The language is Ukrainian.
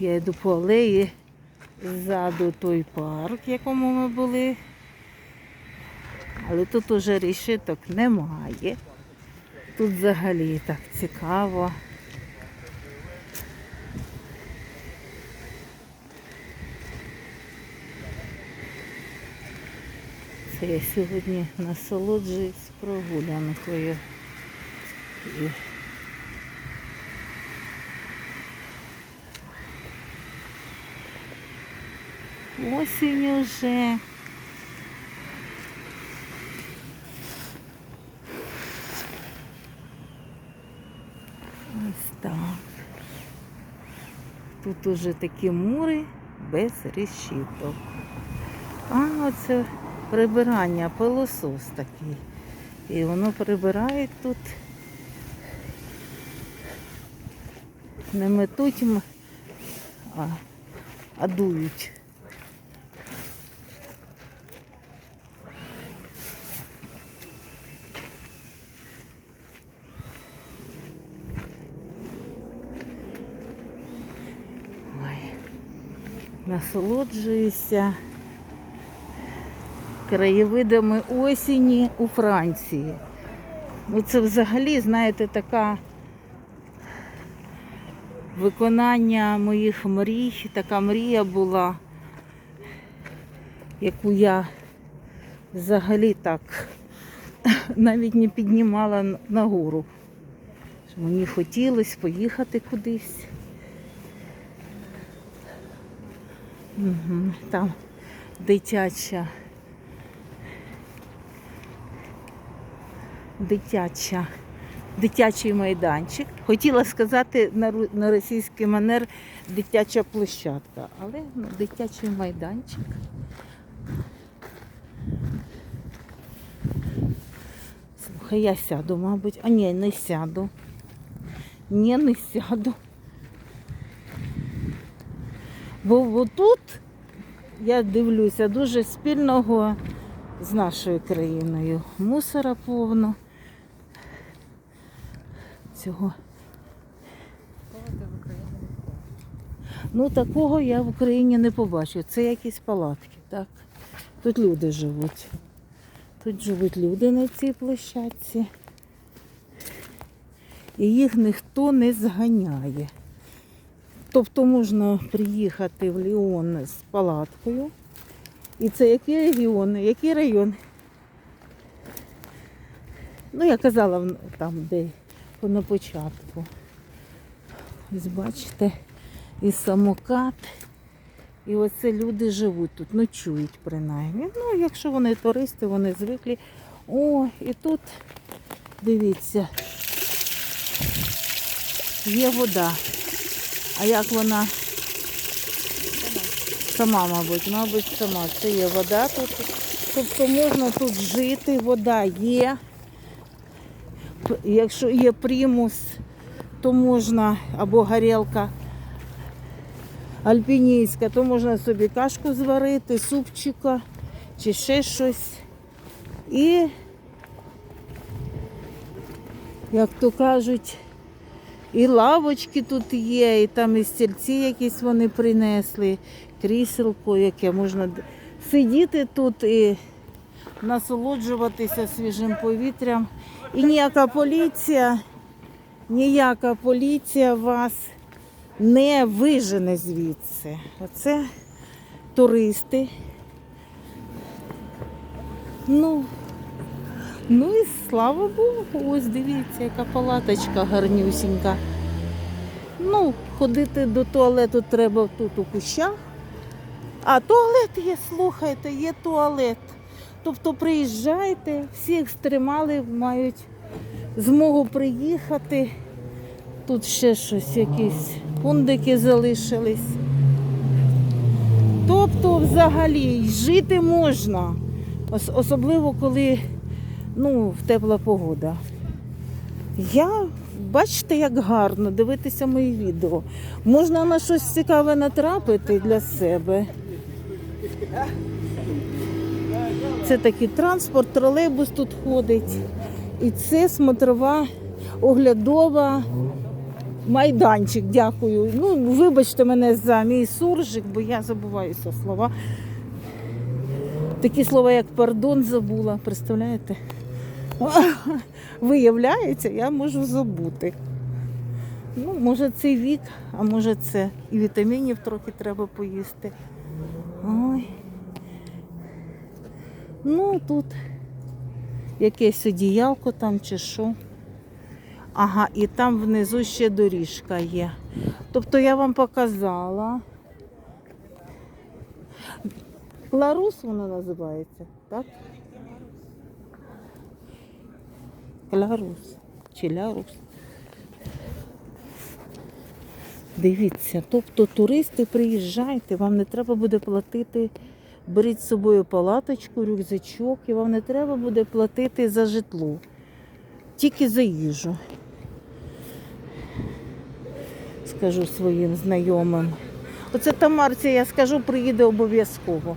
Я йду по алеї. Ззаду той парк, в якому ми були. Але тут уже рішиток немає. Тут взагалі так цікаво. Це я сьогодні насолоджуюсь прогулянкою. Осінь уже. Ось так. Тут уже такі мури без решіток. А оце прибирання, пилосос такий. І воно прибирає тут. Не метуть, а, а дують. Насолоджуюся краєвидами осені у Франції. Ну, це взагалі, знаєте, така виконання моїх мрій, така мрія була, яку я взагалі так навіть не піднімала нагору. Мені хотілося поїхати кудись. Там дитяча. Дитяча. Дитячий майданчик. Хотіла сказати на, на російський манер дитяча площадка, але ну, дитячий майданчик. Слухай, я сяду, мабуть. А ні, не сяду. Ні, не сяду. Бо тут я дивлюся дуже спільного з нашою країною. Мусора повно. Цього. Ну, такого я в Україні не побачу. Це якісь палатки, так. Тут люди живуть. Тут живуть люди на цій площадці. І їх ніхто не зганяє. Тобто можна приїхати в Ліон з палаткою. І це який регіон, який район? Ну, я казала там, де на початку. Ось бачите, і самокат. І оце люди живуть тут, ночують принаймні. Ну, якщо вони туристи, вони звикли. О, і тут, дивіться, є вода. А як вона? Сама, мабуть, мабуть, сама. Це є вода тут. Тобто можна тут жити, вода є. Якщо є примус, то можна або горілка альпінійська, то можна собі кашку зварити, супчика чи ще щось. І, як то кажуть, і лавочки тут є, і там і стільці якісь вони принесли, кріселко, яке можна сидіти тут і насолоджуватися свіжим повітрям. І ніяка поліція, ніяка поліція вас не вижене звідси. Оце туристи. Ну, ну і слава Богу, ось дивіться, яка палаточка гарнюсінька. Ну, ходити до туалету треба тут у кущах. А туалет є, слухайте, є туалет. Тобто приїжджайте, всі екстремали мають змогу приїхати. Тут ще щось, якісь пундики залишились. Тобто, взагалі, жити можна, особливо коли ну, тепла погода. Я бачите, як гарно дивитися мої відео. Можна на щось цікаве натрапити для себе. Це такий транспорт, тролейбус тут ходить. І це смотрова оглядова Майданчик, дякую. Ну, вибачте мене за мій суржик, бо я забуваюся слова. Такі слова, як пардон, забула, представляєте? Виявляється, я можу забути. Ну, може, це вік, а може це і вітамінів трохи треба поїсти. Ой. Ну, тут якесь одіялко там чи що. Ага, і там внизу ще доріжка є. Тобто я вам показала. Кларус вона називається, так? Кларус. Чи лярус. Дивіться, тобто туристи приїжджайте, вам не треба буде платити, беріть з собою палаточку, рюкзачок, і вам не треба буде платити за житло, тільки за їжу. Скажу своїм знайомим. Оце Тамарці, я скажу, приїде обов'язково.